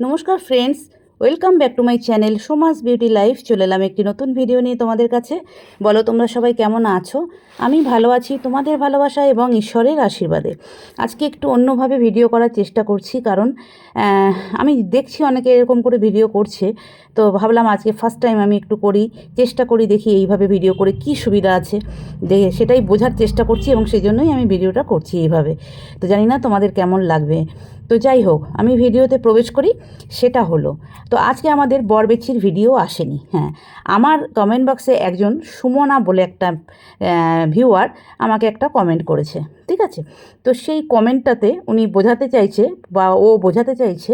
নমস্কার friends welcome back to my channel Soma's beauty life চলে এলাম একটি নতুন ভিডিও নিয়ে তোমাদের কাছে। বলো, তোমরা সবাই কেমন আছো? আমি ভালো আছি, তোমাদের ভালোবাসা এবং ঈশ্বরের আশীর্বাদে। আজকে একটু অন্যভাবে ভিডিও করার চেষ্টা করছি, কারণ আমি দেখছি অনেকে এরকম করে ভিডিও করছে। তো ভাবলাম আজকে ফার্স্ট টাইম আমি একটু করি, চেষ্টা করি দেখি এইভাবে ভিডিও করে কি সুবিধা আছে। দেখে সেটাই বোঝার চেষ্টা করছি এবং সেই জন্যই আমি ভিডিওটা করছি এইভাবে। তো জানি না তোমাদের কেমন লাগবে। তো যাই হোক, আমি ভিডিওতে প্রবেশ করি, সেটা হলো, তো আজকে আমাদের বরবেচির ভিডিও আসেনি হ্যাঁ। আমার কমেন্ট বক্সে একজন সুমনা বলে একটা ভিউয়ার আমাকে একটা কমেন্ট করেছে, ঠিক আছে? তো সেই কমেন্টটাতে উনি বোঝাতে চাইছে বা ও বোঝাতে চাইছে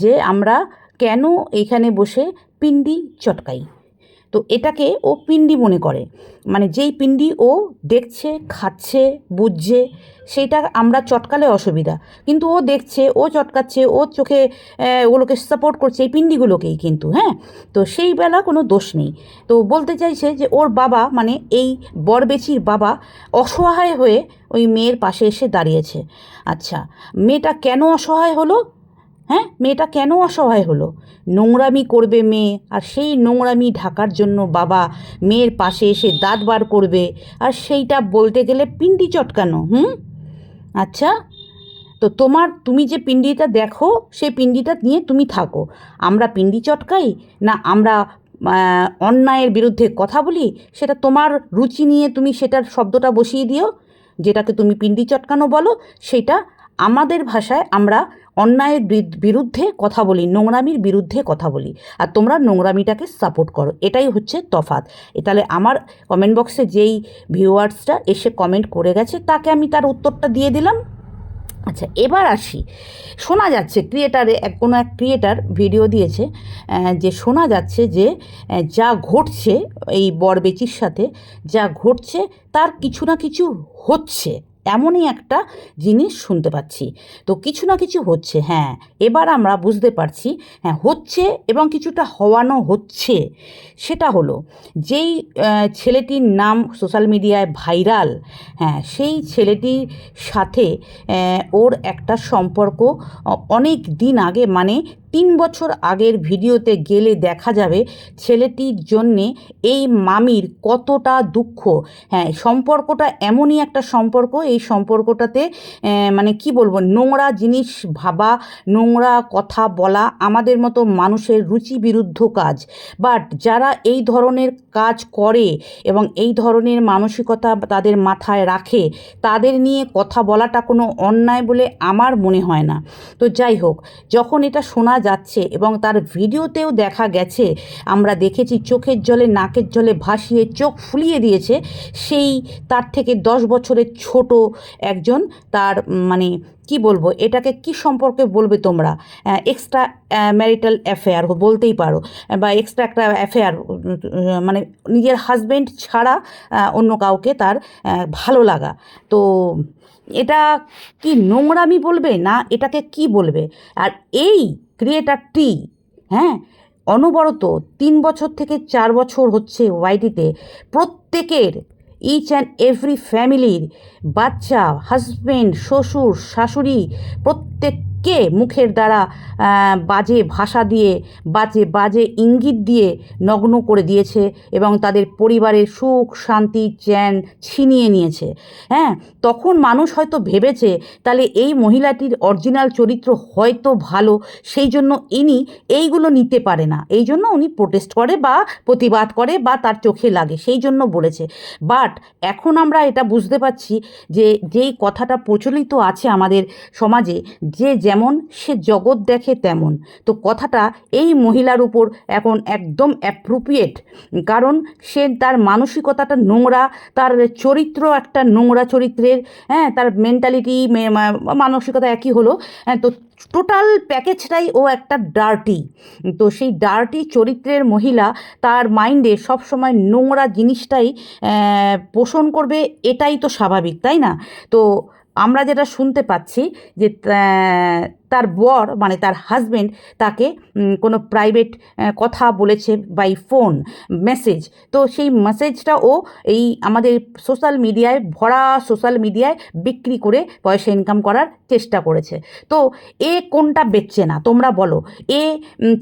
যে আমরা কেন এইখানে বসে পিন্ডি চটকাই? তো এটাকে ও পিন্ডি মনে করে। মানে যেই পিন্ডি ও দেখছে, খাচ্ছে, বুঝছে সেইটা আমরা চটকালে অসুবিধা। কিন্তু ও দেখছে, ও চটকাচ্ছে, ও চোখে ওগুলোকে সাপোর্ট করছে এই পিন্ডিগুলোকেই কিন্তু হ্যাঁ? তো সেই বেলা কোনো দোষ নেই। তো বলতে চাইছে যে ওর বাবা মানে এই বরবেচির বাবা অসহায় হয়ে ওই মেয়ের পাশে এসে দাঁড়িয়েছে। আচ্ছা মেয়েটা কেন অসহায় হলো? হ্যাঁ মেয়েটা কেন অসহায় হলো? নোংরামি করবে মেয়ে, আর সেই নোংরামি ঢাকার জন্য বাবা মেয়ের পাশে এসে দাঁত বার করবে, আর সেইটা বলতে গেলে পিন্ডি চটকানো, হুম? আচ্ছা তো তোমার, তুমি যে পিন্ডিটা দেখো সেই পিন্ডিটা নিয়ে তুমি থাকো। আমরা পিন্ডি চটকাই, না আমরা অন্যায়ের বিরুদ্ধে কথা বলি? সেটা তোমার রুচি নিয়ে তুমি সেটার শব্দটা বসিয়ে দিও। যেটাকে তুমি পিন্ডি চটকানো বলো, সেটা আমাদের ভাষায় আমরা অন্যায়ের বিরুদ্ধে কথা বলি, নোংরামির বিরুদ্ধে কথা বলি। আর তোমরা নোংরামিটাকে সাপোর্ট করো। এটাই হচ্ছে তফাৎ। এ তাহলে আমার কমেন্ট বক্সে যেই ভিউয়ার্সটা এসে কমেন্ট করে গেছে, তাকে আমি তার উত্তরটা দিয়ে দিলাম। আচ্ছা এবার আসি। শোনা যাচ্ছে ক্রিয়েটারে এক, কোনো এক ক্রিয়েটার ভিডিও দিয়েছে যে শোনা যাচ্ছে যে যা ঘটছে এই বরবেচির সাথে, যা ঘটছে, তার কিছু না কিছু হচ্ছে। এমনই একটা জিনিস শুনতে পাচ্ছি। তো কিছু না কিছু হচ্ছে হ্যাঁ। এবার আমরা বুঝতে পারছি হ্যাঁ হচ্ছে এবং কিছুটা হওয়ানো হচ্ছে। সেটা হলো, যেই ছেলেটির নাম সোশ্যাল মিডিয়ায় ভাইরাল হ্যাঁ সেই ছেলেটির সাথে ওর একটা সম্পর্ক অনেক দিন আগে মানে তিন বছর আগের ভিডিওতে গেলে দেখা যাবে ছেলেটির জন্যে এই মামির কতটা দুঃখ। হ্যাঁ সম্পর্কটা এমনই একটা সম্পর্ক, এই সম্পর্কটাতে মানে কি বলব, নোংরা জিনিস ভাবা, নোংরা কথা বলা আমাদের মতো মানুষের রুচি বিরুদ্ধ কাজ। বাট যারা এই ধরনের কাজ করে এবং এই ধরনের মানসিকতা তাদের মাথায় রাখে, তাদের নিয়ে কথা বলাটা কোনো অন্যায় বলে আমার মনে হয় না। তো যাই হোক, যখন এটা শোনা যাচ্ছে এবং তার ভিডিওতেও দেখা গেছে। আমরা দেখেছি চোখের জলে, নাকের জলে ভাসিয়ে চোখ ফুলিয়ে দিয়েছে। সেই তার থেকে দশ বছরের ছোট একজন তার মানে কি বলব, এটাকে কি সম্পর্কে বলবে তোমরা? এক্সট্রা ম্যারিটাল অ্যাফেয়ার বলতেই পারো। বা এক্সট্রা একটা অ্যাফেয়ার মানে নিজের হাজবেন্ড ছাড়া অন্য কাউকে তার ভালো লাগা। তো এটা কি নোংরামি বলবে না এটাকে কি বলবে? আর এই ক্রিয়েটারটি হ্যাঁ অনবরত তিন বছর থেকে চার বছর হচ্ছে ওয়াইটিতে প্রত্যেকের ইচ অ্যান্ড এভরি ফ্যামিলির বাচ্চা হাজব্যান্ড শ্বশুর, শাশুড়ি প্রত্যেককে মুখের দ্বারা বাজে ভাষা দিয়ে, বাজে বাজে ইঙ্গিত দিয়ে নগ্ন করে দিয়েছে এবং তাদের পরিবারের সুখ, শান্তি, চ্যান ছিনিয়ে নিয়েছে। হ্যাঁ তখন মানুষ হয়তো ভেবেছে, তাহলে এই মহিলাটির অরিজিনাল চরিত্র হয়তো ভালো, সেই জন্য ইনি এইগুলো নিতে পারে না। এই জন্য উনি প্রোটেস্ট করে বা প্রতিবাদ করে বা তার চোখে লাগে, সেই জন্য বলেছে। বাট এখন আমরা এটা বুঝতে পারছি যে, যেই কথাটা প্রচলিত আছে আমাদের সমাজে, যে যেমন, সে জগৎ দেখে তেমন। তো কথাটা এই মহিলার উপর এখন একদম অ্যাপ্রোপ্রিয়েট কারণ সে তার মানসিকতাটা নোংরা, তার চরিত্র একটা নোংরা চরিত্রের হ্যাঁ তার মেন্টালিটি মানসিকতা একই হলো। হ্যাঁ তো টোটাল প্যাকেজটাই ও একটা ডার্টি তো সেই ডার্টি চরিত্রের মহিলা তার মাইন্ডে সবসময় নোংরা জিনিসটাই পোষণ করবে, এটাই তো স্বাভাবিক, তাই না? তো আমরা যেটা শুনতে পাচ্ছি যে তার বর মানে তার হাজবেন্ড তাকে কোনো প্রাইভেট কথা বলেছে বাই ফোন মেসেজ তো সেই মেসেজটা ও এই আমাদের সোশ্যাল মিডিয়ায় ভরা সোশ্যাল মিডিয়ায় বিক্রি করে পয়সা ইনকাম করার চেষ্টা করেছে। তো এ কোনটা বেচছে না? তোমরা বলো। এ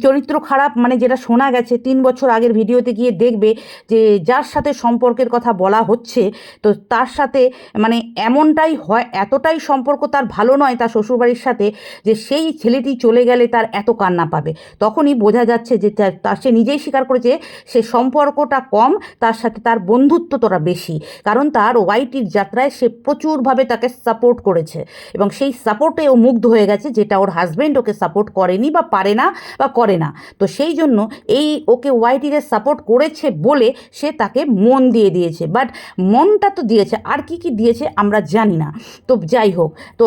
চরিত্র খারাপ মানে যেটা শোনা গেছে, তিন বছর আগের ভিডিওতে গিয়ে দেখবে যে যার সাথে সম্পর্কের কথা বলা হচ্ছে, তো তার সাথে মানে এমনটাই হয়, এতটাই সম্পর্ক তার ভালো নয় তার শ্বশুরবাড়ির সাথে, যে সেই ছেলেটি চলে গেলে তার এত কান্না পাবে। তখনই বোঝা যাচ্ছে যে তার সে নিজেই স্বীকার করেছে সে সম্পর্কটা কম, তার সাথে তার বন্ধুত্ব তোরা বেশি। কারণ তার ওয়াইটির যাত্রায় সে প্রচুরভাবে তাকে সাপোর্ট করেছে। এবং সেই সাপোর্টে ও মুগ্ধ হয়ে গেছে যেটা ওর হাজব্যান্ড ওকে সাপোর্ট করেনি বা পারে না বা করে না। তো সেই জন্য এই ওকে ওয়াইটিকে সাপোর্ট করেছে বলে সে তাকে মন দিয়ে দিয়েছে। বাট মনটা তো দিয়েছে, আর কি কি দিয়েছে আমরা জানি না। তো যাই হোক, তো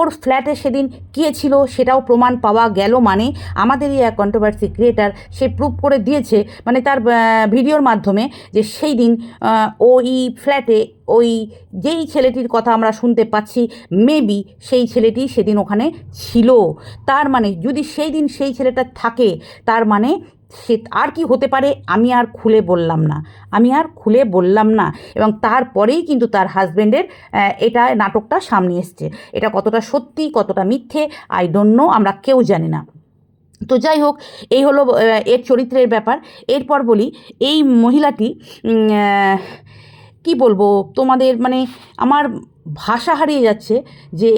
ওর ফ্ল্যাটে সেদিন কে ছিল সেটাও প্রমাণ পাওয়া গেল মানে আমাদেরই এক কন্ট্রোভার্সি ক্রিয়েটার সে প্রুভ করে দিয়েছে মানে তার ভিডিওর মাধ্যমে যে সেই দিন ওই ফ্ল্যাটে ওই যেই ছেলেটির কথা আমরা শুনতে পাচ্ছি মেবি সেই ছেলেটি সেদিন ওখানে ছিল। তার মানে যদি সেই দিন সেই ছেলেটা থাকে, তার মানে সে আর কি হতে পারে আমি আর খুলে বললাম না। আমি আর খুলে বললাম না এবং তারপরেই কিন্তু তার হাজব্যান্ডের এটা নাটকটা সামনে এসছে। এটা কতটা সত্যি, কতটা মিথ্যে আই ডোন্ট নো আমরা কেউ জানি না। তো যাই হোক, এই হলো এর চরিত্রের ব্যাপার। এরপর বলি, এই মহিলাটি কি বলব, তোমাদের মানে আমার ভাষা হারিয়ে যাচ্ছে যে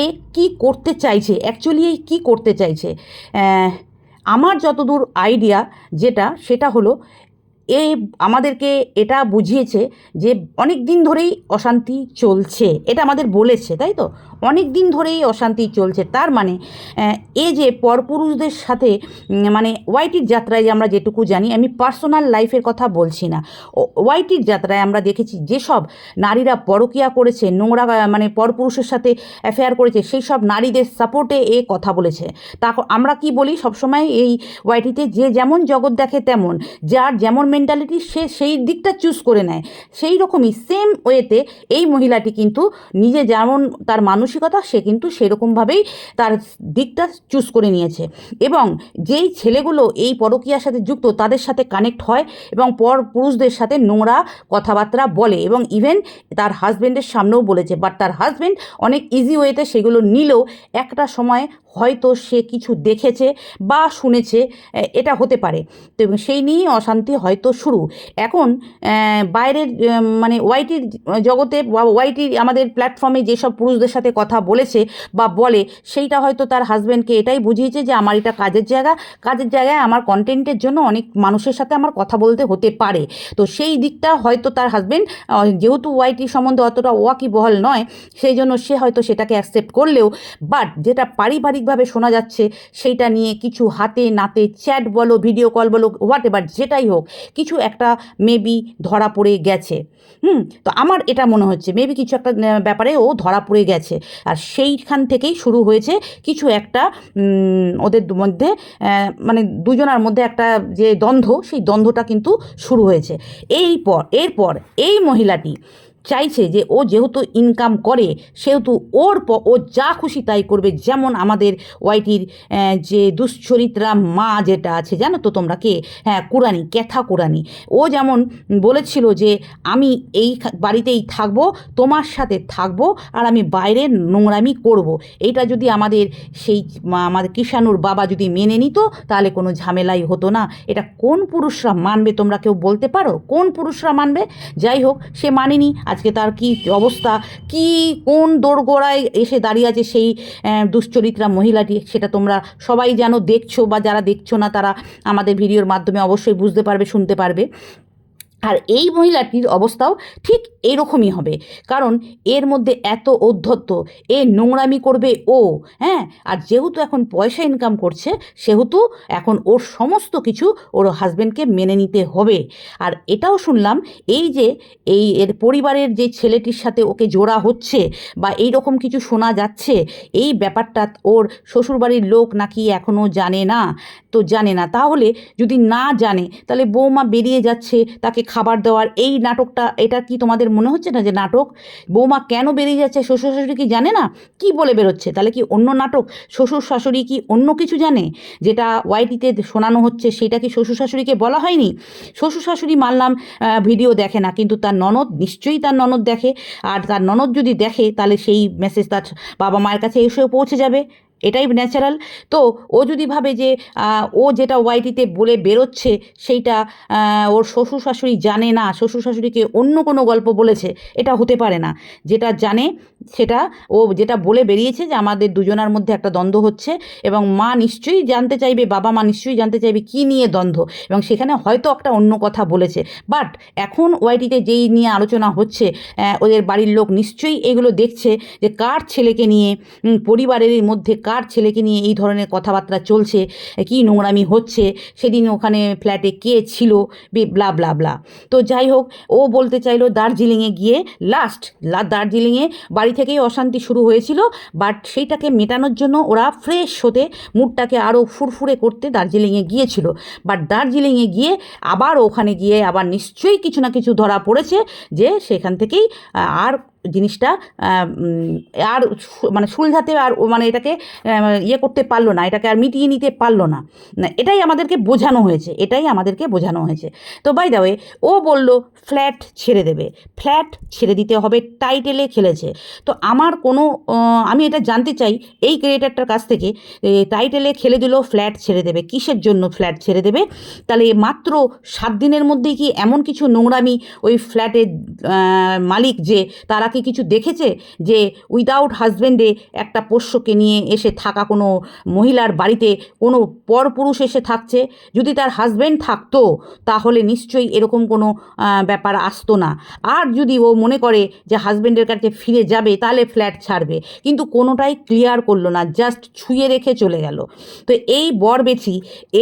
এ কি করতে চাইছে অ্যাকচুয়ালি এই কী করতে চাইছে। আমার যতদূর আইডিয়া যেটা সেটা হলো এ আমাদেরকে এটা বুঝিয়েছে যে অনেক দিন ধরেই অশান্তি চলছে। এটা আমাদের বলেছে, তাই তো? অনেক দিন ধরেই অশান্তি চলছে। তার মানে এ যে পরপুরুষদের সাথে মানে ওয়াইটির যাত্রায় আমরা যেটুকু জানি, আমি পার্সোনাল লাইফের কথা বলছি না। ওয়াইটির যাত্রায় আমরা দেখেছি যেসব নারীরা পরকিয়া করেছে, নোংরা মানে পরপুরুষের সাথে অ্যাফেয়ার করেছে সেই সব নারীদের সাপোর্টে এ কথা বলেছে। তা আমরা কি বলি? সবসময় এই ওয়াইটিতে যে যেমন জগৎ দেখে তেমন, যার যেমন মেন্টালিটি সে সেই দিকটা চুজ করে নেয়। সেই রকমই সেম ওয়েতে এই মহিলাটি কিন্তু নিজে যেমন তার মানসিকতা, সে কিন্তু সেরকমভাবেই তার দিকটা চুজ করে নিয়েছে। এবং যেই ছেলেগুলো এই পরকীয়ার সাথে যুক্ত, তাদের সাথে কানেক্ট হয় এবং পর পুরুষদের সাথে নোংরা কথাবার্তা বলে এবং ইভেন তার হাজব্যান্ডের সামনেও বলেছে বাট তার হাজব্যান্ড অনেক ইজি ওয়েতে সেগুলো নিলেও একটা সময় হয়তো সে কিছু দেখেছে বা শুনেছে এটা হতে পারে। তো সেই নিয়েই অশান্তি হয়তো শুরু। এখন বাইরের মানে ওয়াইটির জগতে বা ওয়াইটির আমাদের প্ল্যাটফর্মে যেসব পুরুষদের সাথে কথা বলেছে বা বলে, সেইটা হয়তো তার হাজব্যান্ডকে এটাই বুঝিয়েছে যে আমার এটা কাজের জায়গা। কাজের জায়গায় আমার কন্টেন্টের জন্য অনেক মানুষের সাথে আমার কথা বলতে হতে পারে। তো সেই দিকটা হয়তো তার হাজব্যান্ড যেহেতু ওয়াইটি সম্বন্ধে অতটা ওয়াকিবহল নয়, সেই জন্য সে হয়তো সেটাকে অ্যাকসেপ্ট করলেও বাট যেটা পারিবারিকভাবে শোনা যাচ্ছে, সেইটা নিয়ে কিছু হাতে নাতে চ্যাট বলো ভিডিও কল বলো হোয়াট এভার যেটাই হোক কিছু একটা মেবি ধরা পড়ে গেছে। হুম, তো আমার এটা মনে হচ্ছে মেবি কিছু একটা ব্যাপারে ও ধরা পড়ে গেছে। আর সেইখান থেকেই শুরু হয়েছে কিছু একটা ওদের মধ্যে মানে দুজনার মধ্যে একটা যে দ্বন্দ্ব, সেই দ্বন্দ্বটা কিন্তু শুরু হয়েছে। এই পর এরপর এই মহিলাটি চাইছে যে ও যেহেতু ইনকাম করে, সেহেতু ওর ও যা খুশি তাই করবে। যেমন আমাদের ওয়াইটির যে দুশ্চরিত্রা মা যেটা আছে, জানো তো তোমরা কে? হ্যাঁ কুরানি, ক্যাথা কুরানি। ও যেমন বলেছিল যে আমি এই বাড়িতেই থাকব, তোমার সাথে থাকব, আর আমি বাইরে নোংরামি করব। এইটা যদি আমাদের সেই আমাদের কিষানুর বাবা যদি মেনে নিত, তাহলে কোনো ঝামেলাই হতো না। এটা কোন পুরুষরা মানবে তোমরা কেউ বলতে পারো? কোন পুরুষরা মানবে? যাই হোক, সে মানেনি। আজকে তার কি অবস্থা? কি, কোন দোরগোড়ায় এসে দাঁড়িয়ে আছে সেই দুশ্চরিত্রা মহিলাটি? সেটা তোমরা সবাই যেন দেখছ বা যারা দেখছ না, তারা আমাদের ভিডিওর মাধ্যমে অবশ্যই বুঝতে পারবে, শুনতে পারবে। আর এই মহিলাটির অবস্থাও ঠিক এরকমই হবে। কারণ এর মধ্যে এত ঔদ্ধত্য, এ নোংরামি করবে ও হ্যাঁ? আর যেহেতু এখন পয়সা ইনকাম করছে, সেহেতু এখন ওর সমস্ত কিছু ওর হাজব্যান্ডকে মেনে নিতে হবে। আর এটাও শুনলাম, এই যে এই এর পরিবারের যে ছেলেটির সাথে ওকে জোড়া হচ্ছে বা এই রকম কিছু শোনা যাচ্ছে, এই ব্যাপারটা ওর শ্বশুরবাড়ির লোক নাকি এখনও জানে না। তো জানে না। তাহলে যদি না জানে, তাহলে বৌমা বেরিয়ে যাচ্ছে, তাকে খাবার দেওয়ার এই নাটকটা, এটা কি তোমাদের মনে হচ্ছে না যে নাটক বৌমা কেন বেরিয়ে যাচ্ছে? শ্বশুর শাশুড়ি কি জানে না? কি বলে বেরোচ্ছে? তাহলে কি অন্য নাটক? শ্বশুর শাশুড়ি কি অন্য কিছু জানে? যেটা ওয়াইটিতে শোনানো হচ্ছে, সেটা কি শ্বশুর শাশুড়িকে বলা হয়নি? শ্বশুর শাশুড়ি মানলাম ভিডিও দেখে না, কিন্তু তার ননদ, নিশ্চয়ই তার ননদ দেখে। আর তার ননদ যদি দেখে, তাহলে সেই মেসেজ তার বাবা মায়ের কাছে এসেও পৌঁছে যাবে। এটাই ন্যাচারাল তো ও যদি ভাবে যে ও যেটা ওয়াইটিতে বলে বেরোচ্ছে, সেইটা ওর শ্বশুর শাশুড়ি জানে না শ্বশুর শাশুড়িকে অন্য কোনো গল্প বলেছে, এটা হতে পারে না। যেটা জানে, সেটা ও যেটা বলে বেরিয়েছে যে, আমাদের দুজনার মধ্যে একটা দ্বন্দ্ব হচ্ছে এবং মা নিশ্চয়ই জানতে চাইবে, বাবা মা নিশ্চয়ই জানতে চাইবে কী নিয়ে দ্বন্দ্ব। এবং সেখানে হয়তো একটা অন্য কথা বলেছে। বাট এখন ওয়াইটিতে যেই নিয়ে আলোচনা হচ্ছে ওদের বাড়ির লোক নিশ্চয়ই এগুলো দেখছে যে, কার ছেলেকে নিয়ে পরিবারের মধ্যে কার ছেলেকে নিয়ে এই ধরনের কথাবার্তা চলছে? কী নোংরামি হচ্ছে? সেদিন ওখানে ফ্ল্যাটে কে ছিল? ব্লা ব্লা ব্লা তো যাই হোক, ও বলতে চাইলো দার্জিলিংয়ে গিয়ে লাস্ট দার্জিলিংয়ে বাড়ি থেকেই অশান্তি শুরু হয়েছিল বাট সেইটাকে মেটানোর জন্য ওরা ফ্রেশ হতে মুডটাকে আরও ফুরফুরে করতে দার্জিলিংয়ে গিয়েছিল। বাট দার্জিলিংয়ে গিয়ে আবার ওখানে গিয়ে আবার নিশ্চয়ই কিছু না কিছু ধরা পড়েছে যে সেখান থেকেই আর জিনিসটা আর মানে সুলঝাতে আর মানে এটাকে ইয়ে করতে পারল না, এটাকে আর মিটিয়ে নিতে পারল না। না, এটাই আমাদেরকে বোঝানো হয়েছে, এটাই আমাদেরকে বোঝানো হয়েছে। তো বাই দা ওয়ে ও বলল ফ্ল্যাট ছেড়ে দেবে। ফ্ল্যাট ছেড়ে দিতে হবে টাইটেলে খেলেছে। তো আমার কোনো আমি এটা জানতে চাই, এই ক্রিয়েটারটার কাছ থেকে টাইটেলে খেলে দিল ফ্ল্যাট ছেড়ে দেবে। কিসের জন্য ফ্ল্যাট ছেড়ে দেবে? তাহলে মাত্র সাত দিনের মধ্যেই কি এমন কিছু নোংরামি ওই ফ্ল্যাটের মালিক যে, তারা কি কিছু দেখেছে যে উইদাউট হাজব্যান্ডে একটা পোষ্যকে নিয়ে এসে থাকা কোনো মহিলার বাড়িতে কোনো পরপুরুষ এসে থাকছে? যদি তার হাজব্যান্ড থাকতো, তাহলে নিশ্চয়ই এরকম কোনো ব্যাপার আসতো না। আর যদি ও মনে করে যে হাজব্যান্ডের কাছে ফিরে যাবে, তাহলে ফ্ল্যাট ছাড়বে। কিন্তু কোনোটাই ক্লিয়ার করল না জাস্ট ছুঁয়ে রেখে চলে গেল। তো এই বরবেছি,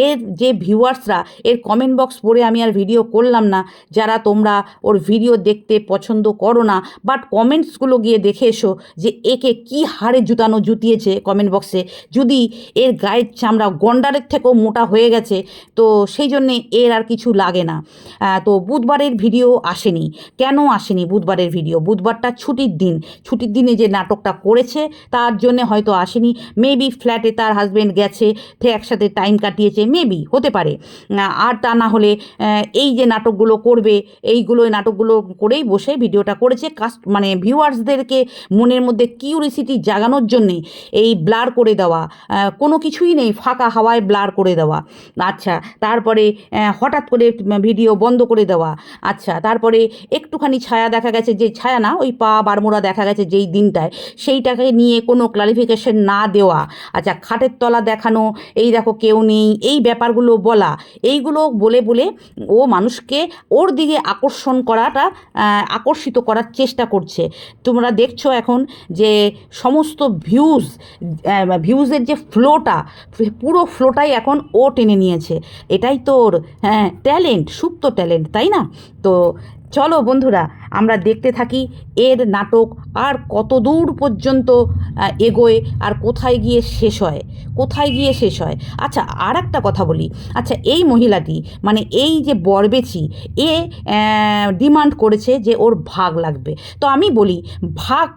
এর যে ভিউয়ার্সরা এর কমেন্ট বক্স পড়ে আমি আর ভিডিও করলাম না। যারা তোমরা ওর ভিডিও দেখতে পছন্দ করো না বাট কমেন্টসগুলো গিয়ে দেখে এসো যে একে কি হারে জুতানো জুতিয়েছে কমেন্ট বক্সে যদি এর গায়ের চামড়া গন্ডারের থেকেও মোটা হয়ে গেছে, তো সেই জন্যে এর আর কিছু লাগে না। তো বুধবারের ভিডিও আসেনি। কেন আসেনি বুধবারের ভিডিও বুধবারটা ছুটির দিন। ছুটির দিনে যে নাটকটা করেছে, তার জন্যে হয়তো আসেনি। মেবি ফ্ল্যাটে তার হাজব্যান্ড গেছে সে একসাথে টাইম কাটিয়েছে মেবি হতে পারে। আর তা না হলে এই যে নাটকগুলো করবে, এইগুলো এই নাটকগুলো করেই বসে ভিডিওটা করেছে। কাস্ট মানে ভিউয়ার্সদেরকে মনের মধ্যে কিউরিসিটি জাগানোর জন্যে এই ব্লার করে দেওয়া কোনো কিছুই নেই, ফাঁকা হাওয়ায় ব্লার করে দেওয়া। আচ্ছা তারপরে হঠাৎ করে ভিডিও বন্ধ করে দেওয়া। আচ্ছা তারপরে একটুখানি ছায়া দেখা গেছে, যে ছায়া না, ওই পা বারমোড়া দেখা গেছে যেই দিনটায়, সেইটাকে নিয়ে কোনো ক্লারিফিকেশন না দেওয়া। আচ্ছা খাটের তলা দেখানো, এই দেখো কেউ নেই, এই ব্যাপারগুলো বলা, এইগুলো বলে বলে ও মানুষকে ওর দিকে আকর্ষণ করাটা আকর্ষিত করার চেষ্টা করছে। তোমরা দেখছ এখন যে সমস্ত ভিউজ ভিউজের যে ফ্লোটা পুরো ফ্লোটাই এখন ও টেনে নিয়েছে। এটাই তোর হ্যাঁ ট্যালেন্ট সুপ্ত ট্যালেন্ট তাই না? তো চলো বন্ধুরা, আমরা দেখতে থাকি এর নাটক আর কত দূর পর্যন্ত এগোয় আর কোথায় গিয়ে শেষ হয়, কোথায় গিয়ে শেষ হয়। আচ্ছা আর একটা কথা বলি। আচ্ছা এই মহিলাটি মানে এই যে বরবেচি, এ ডিমান্ড করেছে যে ওর ভাগ লাগবে। তো আমি বলি, ভাগ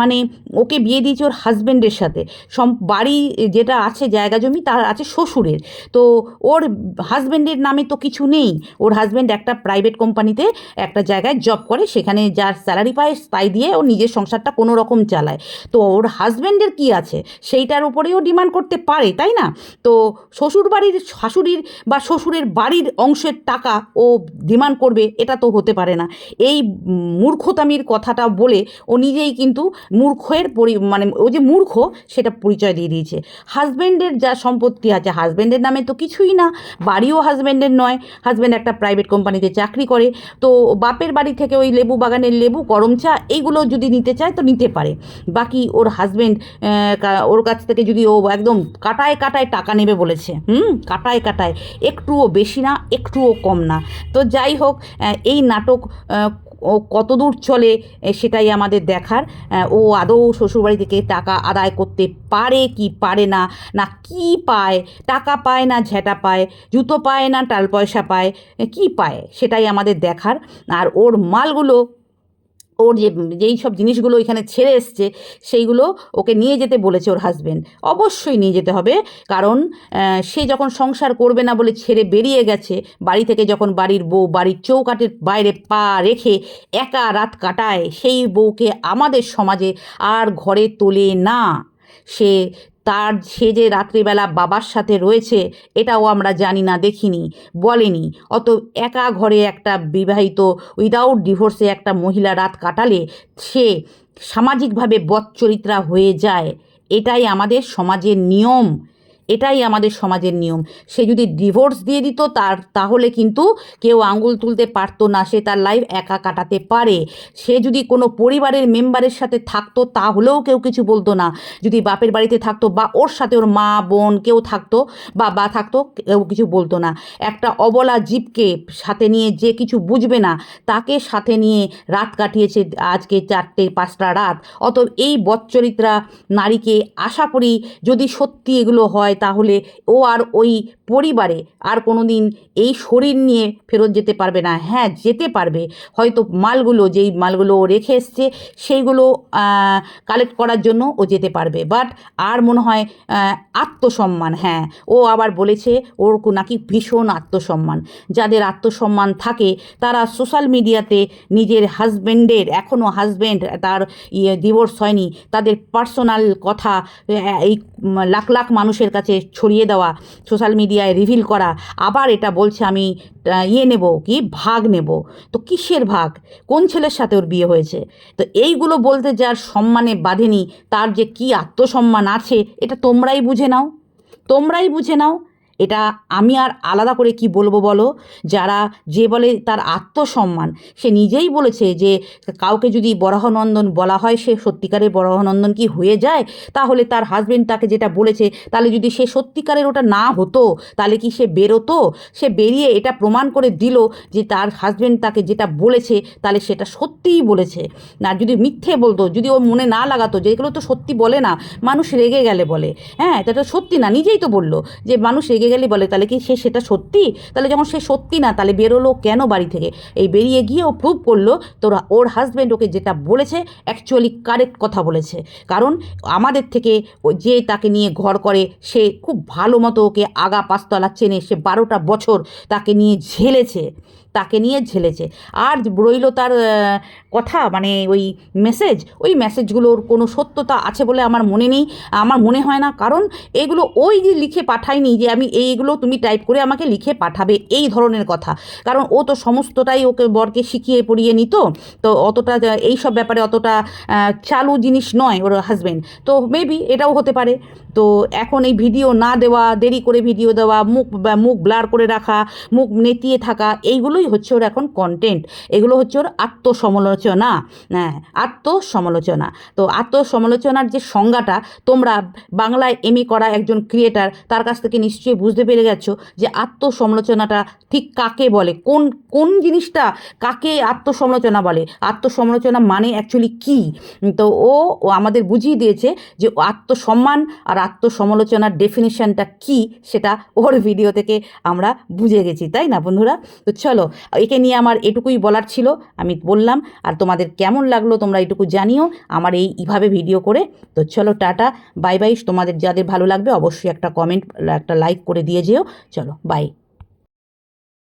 মানে ওকে বিয়ে দিয়েছে ওর হাজব্যান্ডের সাথে। সম, বাড়ি যেটা আছে, জায়গা জমি, তার আছে শ্বশুরের। তো ওর হাজব্যান্ডের নামে তো কিছু নেই। ওর হাজব্যান্ড একটা প্রাইভেট কোম্পানিতে একটা জায়গায় জব করে, সেখানে যার স্যালারি পায় তাই দিয়ে ও নিজের সংসারটা কোনো রকম চালায়। তো ওর হাজব্যান্ডের কি আছে? সেইটার উপরেও ডিমান্ড করতে পারে, তাই না? তো শ্বশুর বাড়ির শাশুড়ির বা শ্বশুরের বাড়ির অংশের টাকা ও ডিমান্ড করবে, এটা তো হতে পারে না। এই মূর্খতামির কথাটা বলে ও নিজেই কিন্তু মূর্খের পরি মানে ও যে মূর্খ, সেটা পরিচয় দিয়ে দিয়েছে। হাজব্যান্ডের যা সম্পত্তি আছে হাজব্যান্ডের নামে তো কিছুই না। বাড়িও হাজব্যান্ডের নয়। হাজব্যান্ড একটা প্রাইভেট কোম্পানিতে চাকরি করে। তো বাপের বাড়ি থেকে ওই লেবু বাগানের লেবু, গরম চা, এইগুলো যদি নিতে চায় তো নিতে পারে। বাকি ওর হাজব্যান্ড ওর কাছ থেকে যদি ও একদম কাটায় কাটায় টাকা নেবে বলেছে, হুম? কাটায় কাটায়। একটুও বেশি না, একটুও কম না। তো যাই হোক এই নাটক আহ, কত দূর চলে সেটাই আমাদের দেখার। ও আদৌ শ্বশুরবাড়ি থেকে টাকা আদায় করতে পারে কি পারে না না কি পায় টাকা পায় না ঝেঁটা পায় জুতো পায় না টাল পয়সা পায় কি পায় সেটাই আমাদের দেখার। আর ওর মালগুলো ওর যে, যেই সব জিনিসগুলো এখানে ছেড়ে এসছে, সেইগুলো ওকে নিয়ে যেতে বলেছে ওর হাজব্যান্ড অবশ্যই নিয়ে যেতে হবে, কারণ সে যখন সংসার করবে না বলে ছেড়ে বেরিয়ে গেছে, বাড়ি থেকে যখন বাড়ির বউ বাড়ির চৌকাটের বাইরে পা রেখে একা রাত কাটায়, সেই বউকে আমাদের সমাজে আর ঘরে তোলে না। সে তার সে যে রাত্রিবেলা বাবার সাথে রয়েছে, এটাও আমরা জানি না, দেখিনি, বলেনি। অত একা ঘরে একটা বিবাহিত উইদাউট ডিভোর্সে একটা মহিলা রাত কাটালে সে সামাজিকভাবে বৎচরিত্রা হয়ে যায়, এটাই আমাদের সমাজের নিয়ম। এটাই আমাদের সমাজের নিয়ম। সে যদি ডিভোর্স দিয়ে দিত, তার, তাহলে কিন্তু কেউ আঙ্গুল তুলতে পারতো না, সে তার লাইফ একা কাটাতে পারে। সে যদি কোনো পরিবারের মেম্বারের সাথে থাকতো, তাহলেও কেউ কিছু বলতো না। যদি বাপের বাড়িতে থাকতো বা ওর সাথে ওর মা, বোন কেউ থাকতো বা বা থাকতো, কেউ কিছু বলতো না। একটা অবলা জীবকে সাথে নিয়ে যে কিছু বুঝবে না, তাকে সাথে নিয়ে রাত কাটিয়েছে আজকে চারটে, পাঁচটা রাত। অত এই বৎচরিত্রা নারীকে আশা করি যদি সত্যি এগুলো হয় তাহলে ও আর ওই পরিবারে আর কোনো দিন এই শরীর নিয়ে ফেরত যেতে পারবে না। হ্যাঁ যেতে পারবে। হয়তো মালগুলো, যেই মালগুলো ও রেখে এসছে, সেইগুলো কালেক্ট করার জন্য ও যেতে পারবে। বাট আর মনে হয় আত্মসম্মান হ্যাঁ। ও আবার বলেছে, ওর নাকি ভীষণ আত্মসম্মান। যাদের আত্মসম্মান থাকে, তারা সোশ্যাল মিডিয়াতে নিজের হাজব্যান্ডের এখনও হাজব্যান্ড তার ইয়ে ডিভোর্স হয়নি, তাদের পার্সোনাল কথা এই লাখ লাখ মানুষের কাছে ছড়িয়ে দেওয়া সোশ্যাল মিডিয়ায় রিভিল করা, আবার এটা বলছে আমি ইয়ে নেব কি, ভাগ নেব। তো কিসের ভাগ? কোন ছেলের সাথে ওর বিয়ে হয়েছে? তো এইগুলো বলতে যার সম্মানে বাঁধেনি, তার যে কি আত্মসম্মান আছে, এটা তোমরাই বুঝে নাও। তোমরাই বুঝে নাও এটা আমি আর আলাদা করে কি বলব বলো? যারা যে বলে তার আত্মসম্মান, সে নিজেই বলেছে যে কাউকে যদি বরাহনন্দন বলা হয়, সে সত্যিকারের বরাহনন্দন কি হয়ে যায়? তাহলে তার হাজবেন্ড তাকে যেটা বলেছে, তাহলে যদি সে সত্যিকারের ওটা না হতো, তাহলে কি সে বেরোতো? সে বেরিয়ে এটা প্রমাণ করে দিল যে তার হাজবেন্ড তাকে যেটা বলেছে, তাহলে সেটা সত্যিই বলেছে। না যদি মিথ্যে বলতো, যদি ও মনে না লাগাতো যেগুলো তো সত্যি বলে না, মানুষ রেগে গেলে বলে। হ্যাঁ এটা তো সত্যি না, নিজেই তো বলল যে মানুষ রেগে গেলে বলে, তাহলে কি সে সেটা সত্যি? তাহলে যখন সে সত্যি না, তাহলে বেরোলো কেন বাড়ি থেকে? এই বেরিয়ে গিয়ে ও প্রুভ করল, তোরা ওর হাজব্যান্ড ওকে যেটা বলেছে অ্যাকচুয়ালি কারেক্ট কথা বলেছে। কারণ আমাদের থেকে যে তাকে নিয়ে ঘর করে, সে খুব ভালো মতো ওকে আগা পাঁচতলা চেনে, সে বারোটা বছর তাকে নিয়ে ঝেলেছে। তাকে নিয়ে ঝেলেছে। আর রইল তার কথা মানে ওই মেসেজ ওই মেসেজগুলোর কোনো সত্যতা আছে বলে আমার মনে নেই, আমার মনে হয় না। কারণ এগুলো ওই যে লিখে পাঠায়নি যে আমি এইগুলো তুমি টাইপ করে আমাকে লিখে পাঠাবে, এই ধরনের কথা। কারণ ও তো সমস্তটাই ওকে বরকে শিখিয়ে পড়িয়ে নিত, তো অতটা এই সব ব্যাপারে অতটা চালু জিনিস নয় ওর হাজব্যান্ড তো মেবি এটাও হতে পারে। তো এখন এই ভিডিও না দেওয়া, দেরি করে ভিডিও দেওয়া, মুখ মুখ ব্লার করে রাখা, মুখ নেতিয়ে থাকা, এইগুলোই হচ্ছে ওর এখন কন্টেন্ট এগুলো হচ্ছে ওর আত্মসমালোচনা। হ্যাঁ আত্মসমালোচনা। তো আত্মসমালোচনার যে সংজ্ঞাটা, তোমরা বাংলায় এমই করা একজন ক্রিয়েটার তার কাছ থেকে নিশ্চয়ই বুঝতে পেরে গেছো যে আত্মসমালোচনাটা ঠিক কাকে বলে? কোন কোন জিনিসটা কাকে আত্মসমালোচনা বলে? আত্মসমালোচনা মানে অ্যাকচুয়ালি কী? তো ও আমাদের বুঝিয়ে দিয়েছে যে আত্মসম্মান আর আত্মসমালোচনার ডেফিনিশানটা কি সেটা ওর ভিডিও থেকে আমরা বুঝে গেছি, তাই না বন্ধুরা? তো চলো, একে নিয়ে আমার এটুকুই বলার ছিল, আমি বললাম, আর তোমাদের কেমন লাগল তোমরা এটুকু জানিও আমার এই এইভাবে ভিডিও করে। তো চলো, টাটা বাই বাই তোমাদের যাদের ভালো লাগবে অবশ্যই একটা কমেন্ট একটা লাইক করে দিয়ে যেও। চলো বাই